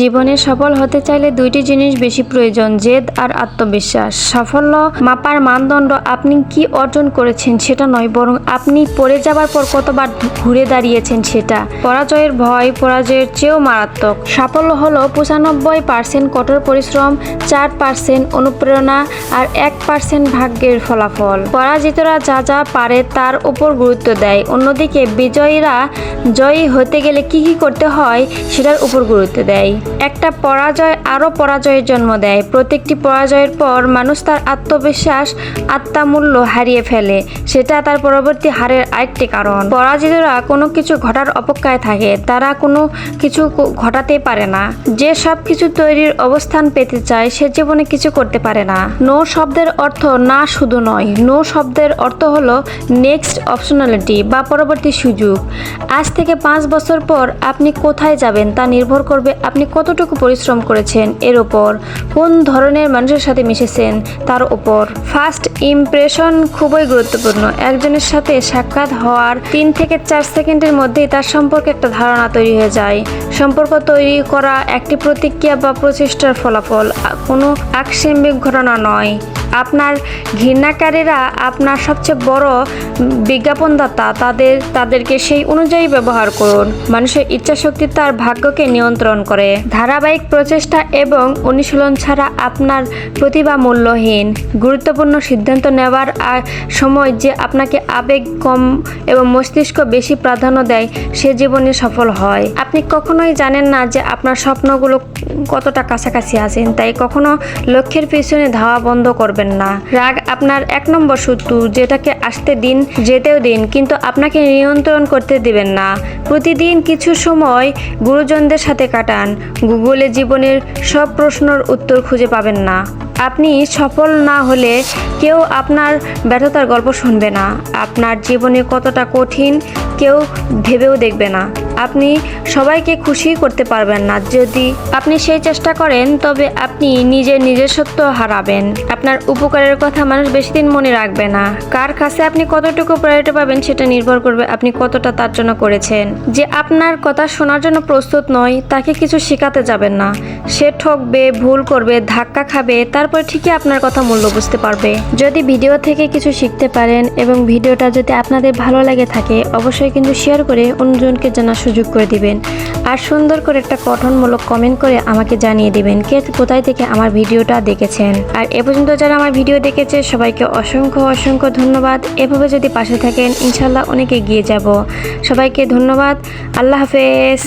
জীবনে সফল হতে চাইলে দুইটি জিনিস বেশি প্রয়োজন, জেদ আর আত্মবিশ্বাস। সাফল্য মাপার মানদণ্ড আপনি কি অর্জন করেছেন সেটা নয়, বরং আপনি পড়ে যাবার পর কতবার ঘুরে দাঁড়িয়েছেন সেটা। পরাজয়ের ভয় পরাজয়ের চেয়েও মারাত্মক। সাফল্য হলো পঁচানব্বই পার্সেন্ট কঠোর পরিশ্রম, চার পার্সেন্ট অনুপ্রেরণা আর এক পার্সেন্ট ভাগ্যের ফলাফল। পরাজিতরা যা যা পারে তার উপর গুরুত্ব দেয়। অন্যদিকে বিজয়ীরা জয়ী হতে গেলে কি কি করতে হয় সেটার উপর গুরুত্ব দেয়। একটা পরাজয় আরও পরাজয়ের জন্ম দেয়। প্রত্যেকটি পরাজয়ের পর মানুষ তার আত্মবিশ্বাস, আত্মামূল্য হারিয়ে ফেলে। সেটা তার পরবর্তী হারের আরেকটি কারণ। পরাজিতরা কোনো কিছু ঘটার অপেক্ষায় থাকে। তারা কোনো কিছু ঘটাতে পারে না। যে সব কিছু তৈরির অবস্থান পেতে চায়, সে জীবনে কিছু করতে পারে না। নো শব্দের অর্থ না শুধু নয়। নো শব্দের অর্থ হলো নেক্সট অপশনালিটি বা পরবর্তী সুযোগ। আজ থেকে পাঁচ বছর পর আপনি কোথায় যাবেন তা নির্ভর করবে আপনি কতটুকু পরিশ্রম করেছেন এর ওপর কোন ধরনের মানুষের সাথে মিশেছেন তার ওপর ফার্স্ট ইমপ্রেশন খুবই গুরুত্বপূর্ণ। একজনের সাথে সাক্ষাৎ হওয়ার তিন থেকে চার সেকেন্ডের মধ্যেই তার সম্পর্কে একটা ধারণা তৈরি হয়ে যায়। সম্পর্ক তৈরি করা একটি প্রতিক্রিয়া বা প্রচেষ্টার ফলাফল, কোনো আকস্মিক ঘটনা নয়। আপনার ঘৃণাকারীরা আপনার সবচেয়ে বড় বিজ্ঞাপনদাতা, তাদের, তাদেরকে সেই অনুযায়ী ব্যবহার করুন। মানুষের ইচ্ছাশক্তি তার ভাগ্যকে নিয়ন্ত্রণ করে। ধারাবাহিক প্রচেষ্টা এবং অনুশীলন ছাড়া আপনার প্রতিভা মূল্যহীন। গুরুত্বপূর্ণ সিদ্ধান্ত নেওয়ার সময় যে আপনাকে আবেগ কম এবং মস্তিষ্ক বেশি প্রাধান্য দেয়, সে জীবনে সফল হয়। আপনি কখনোই জানেন না যে আপনার স্বপ্নগুলো কতটা কাছাকাছি আছেন, তাই কখনো লক্ষ্যের পিছনে ধাওয়া বন্ধ করবেন না। রাগ আপনার এক নম্বর শত্রু, যেটাকে আসতে দিন, যেতেও দিন, কিন্তু আপনাকে নিয়ন্ত্রণ করতে দিবেন না। প্রতিদিন কিছু সময় গুরুজনদের সাথে কাটান। গুগলে জীবনের সব প্রশ্নের উত্তর খুঁজে পাবেন না। আপনি সফল না হলে কেউ আপনার ব্যর্থতার গল্প শুনবে না। আপনার জীবনে কতটা কঠিন, কেউ ভেবেও দেখবে না। আপনি সবাইকে খুশি করতে পারবেন না। যদি আপনি সেই চেষ্টা করেন, তবে আপনি নিজের নিজস্বত্ব হারাবেন। আপনার উপকারের কথা মানুষ বেশি দিন মনে রাখবে না। কার কাছে আপনি কতটুকু প্রায়োরিটি পাবেন, সেটা নির্ভর করবে আপনি কতটা তার জন্য করেছেন। যে আপনার কথা শোনার জন্য প্রস্তুত নয়, তাকে কিছু শেখাতে যাবেন না। সে ঠকবে, ভুল করবে, ধাক্কা খাবে, তারপর ঠিকই আপনার কথা মূল্য বুঝতে পারবে। যদি ভিডিও থেকে কিছু শিখতে পারেন এবং ভিডিওটা যদি আপনাদের ভালো লাগে থাকে, অবশ্যই কিন্তু শেয়ার করে অন্যজনকে জানার সুযোগ করে দিবেন। আর সুন্দর করে একটা গঠনমূলক কমেন্ট করে আমাকে জানিয়ে দিবেন কে কোথায় থেকে আমার ভিডিওটা দেখেছেন। আর এ পর্যন্ত যারা আমার ভিডিও দেখেছে, সবাইকে অসংখ্য অসংখ্য ধন্যবাদ। এভাবে যদি পাশে থাকেন ইনশাল্লাহ অনেকে এগিয়ে যাব। সবাইকে ধন্যবাদ। আল্লাহ হাফেজ।